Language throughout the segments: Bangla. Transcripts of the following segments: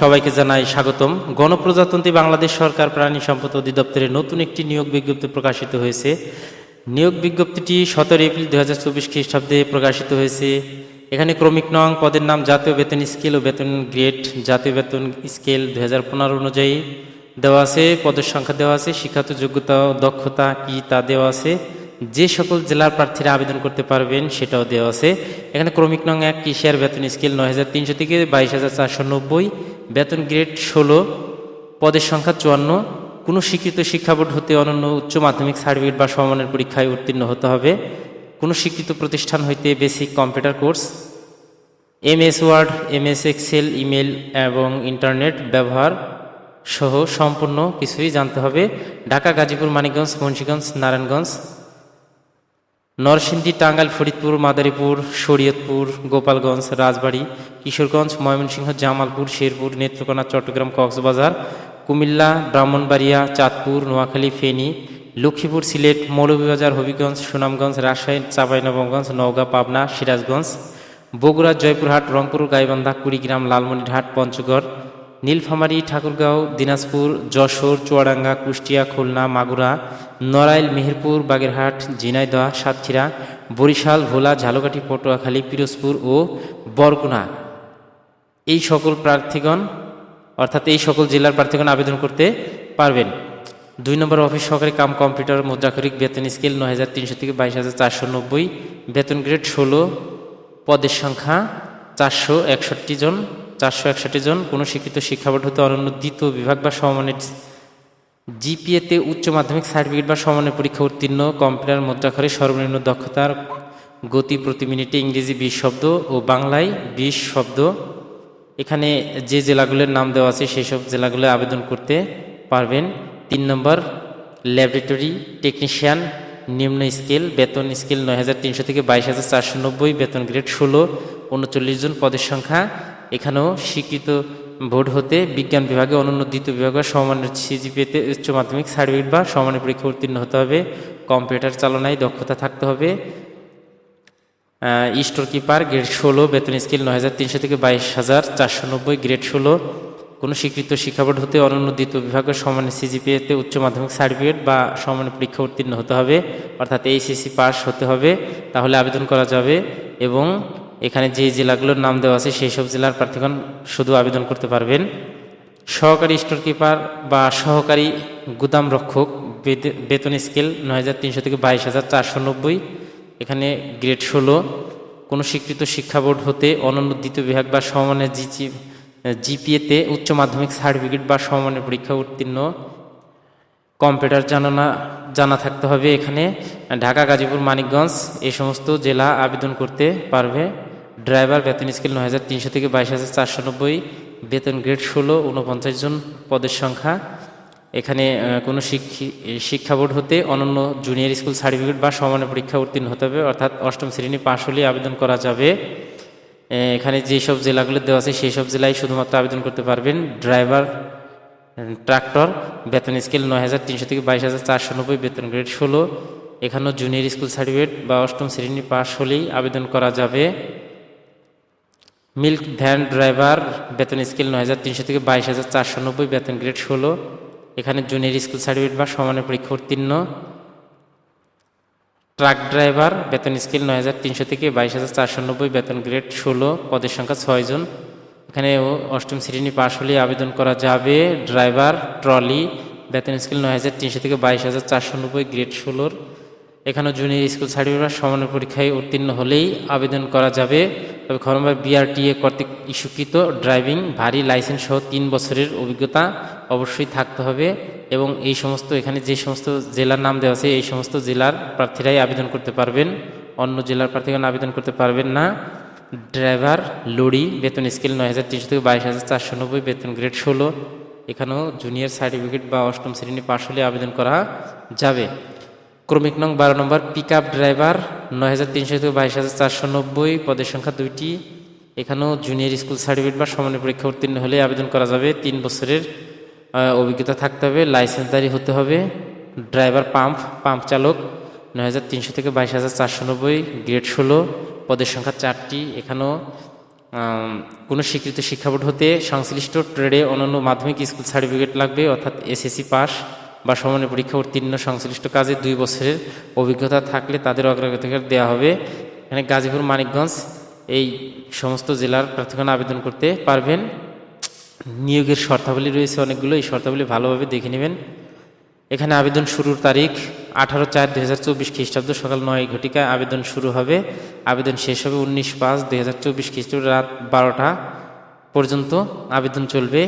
সবাইকে জানাই স্বাগতম। গণপ্রজাতন্ত্রী বাংলাদেশ সরকার প্রাণী সম্পদ অধিদপ্তরের নতুন একটি নিয়োগ বিজ্ঞপ্তি প্রকাশিত হয়েছে। নিয়োগ বিজ্ঞপ্তিটি সতেরো এপ্রিল দু হাজার চব্বিশ খ্রিস্টাব্দে প্রকাশিত হয়েছে। এখানে ক্রমিক নং পদের নাম জাতীয় বেতন স্কেল ও বেতন গ্রেড, জাতীয় বেতন স্কেল দু হাজার পনেরো অনুযায়ী দেওয়া আছে, পদের সংখ্যা দেওয়া আছে শিক্ষাত যোগ্যতা, দক্ষতা কি তা দেওয়া আছে। যে সকল জেলার প্রার্থীরা আবেদন করতে পারবেন সেটাও দেওয়া আছে। এখানে ক্রমিক নং এক কৃষিয়ার বেতন স্কেল নয় হাজার তিনশো থেকে বাইশ হাজার চারশো নব্বই, বেতন গ্রেড ষোলো, পদের সংখ্যা চুয়ান্ন। কোনো স্বীকৃত শিক্ষা বোর্ড হতে অনন্য উচ্চ মাধ্যমিক, সার্টিফিকেট বা সমমানের পরীক্ষায় উত্তীর্ণ হতে হবে। কোনো স্বীকৃত প্রতিষ্ঠান হইতে basic computer course M S word M S excel, email এবং ইন্টারনেট ব্যবহার সহ সম্পূর্ণ কিছুই জানতে হবে। ঢাকা, গাজীপুর, মানিকগঞ্জ, মুন্সীগঞ্জ, নারায়ণগঞ্জ নরসিংদী, টাঙ্গাইল, ফরিদপুর, মাদারীপুর, শরীয়তপুর, গোপালগঞ্জ, রাজবাড়ী, কিশোরগঞ্জ, ময়মনসিংহ, জামালপুর, শেরপুর, নেত্রকোনা, চট্টগ্রাম, কক্সবাজার, কুমিল্লা, ব্রাহ্মণবাড়িয়া, চাঁদপুর, নোয়াখালী, ফেনী, লক্ষ্মীপুর, সিলেট, মৌলভীবাজার, হবিগঞ্জ, সুনামগঞ্জ, রাজশাহী চাঁপাইনবাবগঞ্জ নওগাঁ, পাবনা, সিরাজগঞ্জ, বগুড়া, জয়পুরহাট, রংপুর, গাইবান্ধা, কুড়িগ্রাম, লালমনিরহাট, পঞ্চগড় নীলফামারী, ঠাকুরগাঁও, দিনাজপুর, যশোর, চুয়াডাঙ্গা, কুষ্টিয়া, খুলনা, মাগুরা, নড়াইল, মেহেরপুর, বাগেরহাট, ঝিনাইদহ, সাতক্ষীরা, বরিশাল, ভোলা, ঝালকাঠি, পটুয়াখালী, পিরোজপুর ও বরগুনা। এই সকল প্রার্থীগণ, অর্থাৎ এই সকল জেলার প্রার্থীগণ আবেদন করতে পারবেন। দুই নম্বর অফিস সহকারী কাম কম্পিউটার মুদ্রাক্ষরিক বেতন স্কেল নয় হাজার তিনশো থেকে বাইশ হাজার চারশো নব্বই। বেতন গ্রেড ষোলো। পদের সংখ্যা চারশো একষট্টি জন। চারশো একষট্টি জন, কোনো শিক্ষিত শিক্ষা বোর্ড হতে অনন্য দ্বিতীয় বিভাগ বা সমমানের জিপিএতে উচ্চ মাধ্যমিক সার্টিফিকেট বা সমানের পরীক্ষা উত্তীর্ণ, কম্পিউটার মুদ্রাক্ষরে সর্বনিম্ন দক্ষতার গতি প্রতি মিনিটে ইংরেজি বিশ শব্দ ও বাংলায় বিশ শব্দ। এখানে যে জেলাগুলোর নাম দেওয়া আছে সেই সব জেলাগুলো আবেদন করতে পারবেন। তিন নম্বর, ল্যাবরেটরি টেকনিশিয়ান, নিম্ন স্কেল, বেতন স্কেল নয় হাজার তিনশো থেকে বাইশ হাজার চারশো নব্বই, বেতন গ্রেড ষোলো, উনচল্লিশ জন পদের সংখ্যা। এখানেও স্বীকৃত বোর্ড হতে বিজ্ঞান বিভাগে অনন্য দ্বিতীয় বিভাগ সমানের সিজিপিতে উচ্চ মাধ্যমিক সার্টিফিকেট বা সমানের পরীক্ষা উত্তীর্ণ হতে হবে। কম্পিউটার চালনায় দক্ষতা থাকতে হবে। স্টোর কিপার গ্রেড ষোলো, বেতন স্কেল নয় হাজার তিনশো থেকে বাইশ হাজার চারশো নব্বই, গ্রেড ষোলো। কোনো স্বীকৃত শিক্ষা বোর্ড হতে অনন্য দ্বিতীয় বিভাগের সমানের সিজিপিএতে উচ্চ মাধ্যমিক সার্টিফিকেট বা সমানের পরীক্ষা উত্তীর্ণ হতে হবে। অর্থাৎ এইচএসসি পাস হতে হবে। তাহলে আবেদন করা যাবে এবং এখানে যে জেলাগুলোর নাম দেওয়া আছে সেই সব জেলার প্রার্থীগণ শুধু আবেদন করতে পারবেন। সহকারী স্টোর কিপার বা সহকারী গুদাম রক্ষক বেতন স্কেল নয় হাজার তিনশো থেকে বাইশ হাজার চারশো নব্বই, এখানে গ্রেড ষোলো। কোনো স্বীকৃত শিক্ষা বোর্ড হতে অনন্য দ্বিতীয় বিভাগ বা সমমানের জিজি জিপিএতে উচ্চ মাধ্যমিক সার্টিফিকেট বা সমমানের পরীক্ষা উত্তীর্ণ। কম্পিউটার জানা জানা থাকতে হবে এখানে। ঢাকা, গাজীপুর, মানিকগঞ্জ এই সমস্ত জেলা আবেদন করতে পারবে। ড্রাইভার বেতন স্কেল নয় হাজার তিনশো থেকে বাইশ হাজার চারশো নব্বই, বেতন গ্রেড ষোলো উনপঞ্চাশ জন পদের সংখ্যা। এখানে কোনো শিক্ষি- বোর্ড হতে অনন্য জুনিয়র স্কুল সার্টিফিকেট বা সমানের পরীক্ষা উত্তীর্ণ হতে হবে, অর্থাৎ অষ্টম শ্রেণি পাশ হলে আবেদন করা যাবে। এখানে যেসব জেলাগুলো দেওয়া আছে সেই সব জেলায় শুধুমাত্র আবেদন করতে পারবেন ড্রাইভার ট্রাক্টর, বেতন স্কেল নয় হাজার তিনশো থেকে বাইশ হাজার চারশো নব্বই, বেতন গ্রেড ষোলো। এখানেও জুনিয়র স্কুল সার্টিফিকেট বা অষ্টম শ্রেণি পাশ হলেই আবেদন করা যাবে। মিল্ক ভ্যান ড্রাইভার বেতন স্কেল নয় হাজার তিনশো থেকে বাইশ হাজার চারশো নব্বই, বেতন গ্রেড ষোলো। এখানে জুনিয়র স্কুল সার্টিফিকেট বা সমানের পরীক্ষা উত্তীর্ণ। ট্রাক ড্রাইভার, বেতন স্কেল নয় হাজার তিনশো থেকে বাইশ হাজার চারশো নব্বই, বেতন গ্রেড ষোলো, পদের সংখ্যা ছয়জন। এখানে অষ্টম শ্রেণি পাশ হলে আবেদন করা যাবে। ড্রাইভার, ট্রলি, বেতন স্কেল নয় হাজার তিনশো থেকে বাইশ হাজার চারশো নব্বই, গ্রেড ষোলোর। এখানেও জুনিয়র স্কুল সার্টিফিকেট বা পরীক্ষায় উত্তীর্ণ হলেই আবেদন করা যাবে। তবে খ বিআরটিএ কর্তৃক ইস্যুকৃত ড্রাইভিং, ভারী লাইসেন্স সহ তিন বছরের অভিজ্ঞতা অবশ্যই থাকতে হবে এবং এই সমস্ত এখানে যে সমস্ত জেলার নাম দেওয়া আছে, এই সমস্ত জেলার প্রার্থীরাই আবেদন করতে পারবেন। অন্য জেলার প্রার্থীগণ আবেদন করতে পারবেন না। ড্রাইভার লরি, বেতন স্কেল নয় হাজার তিনশো থেকে বাইশ হাজার চারশো নব্বই, বেতন গ্রেড ষোলো। এখানেও জুনিয়র সার্টিফিকেট বা অষ্টম শ্রেণি পাশ হলে আবেদন করা যাবে। ক্রমিক নং বারো নম্বর পিক ড্রাইভার নয় হাজার তিনশো থেকে বাইশ হাজার চারশো নব্বই পদের সংখ্যা দুইটি। এখানেও জুনিয়র স্কুল সার্টিফিকেট বা সমানের পরীক্ষা উত্তীর্ণ হলে আবেদন করা যাবে। তিন বছরের অভিজ্ঞতা থাকতে হবে লাইসেন্সদারি হতে হবে। ড্রাইভার পাম্প পাম্প চালক নয় হাজার তিনশো থেকে বাইশ হাজার চারশো নব্বই গ্রেড ষোলো, পদের সংখ্যা চারটি। এখানেও কোনো স্বীকৃত শিক্ষা বোর্ড হতে সংশ্লিষ্ট ট্রেডে অন্যান্য মাধ্যমিক স্কুল সার্টিফিকেট লাগবে, অর্থাৎ এসএসসি পাস বা সমানের পরীক্ষা উত্তীর্ণ সংশ্লিষ্ট কাজে দুই বছরের অভিজ্ঞতা থাকলে তাদের অগ্রাধিকার দেওয়া হবে। এখানে গাজীপুর, মানিকগঞ্জ এই সমস্ত জেলার প্রার্থীগণ আবেদন করতে পারবেন। নিয়োগের শর্তাবলী রয়েছে অনেকগুলো, এই শর্তাবলী ভালোভাবে দেখে নেবেন। এখানে আবেদন শুরুর তারিখ আঠারো চার দু হাজার চব্বিশ খ্রিস্টাব্দ সকাল নয় ঘটিকায় আবেদন শুরু হবে। আবেদন শেষ হবে উনিশ পাঁচ দু হাজার চব্বিশ খ্রিস্টাব্দ রাত বারোটা পর্যন্ত। আবেদন চলবে।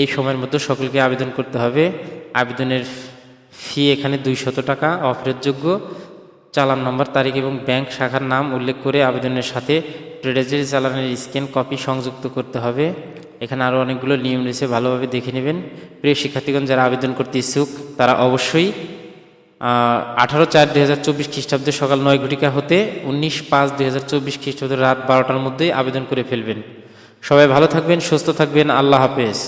এই সময়ের মধ্যে সকলকে আবেদন করতে হবে। আবেদনের ফি এখানে দুইশত টাকা, অফেরতযোগ্য। চালান নম্বর, তারিখ এবং ব্যাংক শাখার নাম উল্লেখ করে আবেদনের সাথে ট্রেজারি চালানের স্ক্যান কপি সংযুক্ত করতে হবে। এখানে আরও অনেকগুলো নিয়ম রয়েছে, ভালোভাবে দেখে নেবেন। প্রিয় শিক্ষার্থীগণ, যারা আবেদন করতে ইচ্ছুক, তারা অবশ্যই আঠারো চার দুই হাজার চব্বিশ খ্রিস্টাব্দে সকাল নয় ঘটিকা হতে উনিশ পাঁচ দুই হাজার চব্বিশ খ্রিস্টাব্দের রাত বারোটার মধ্যেই আবেদন করে ফেলবেন। সবাই ভালো থাকবেন, সুস্থ থাকবেন, আল্লাহ হাফেজ।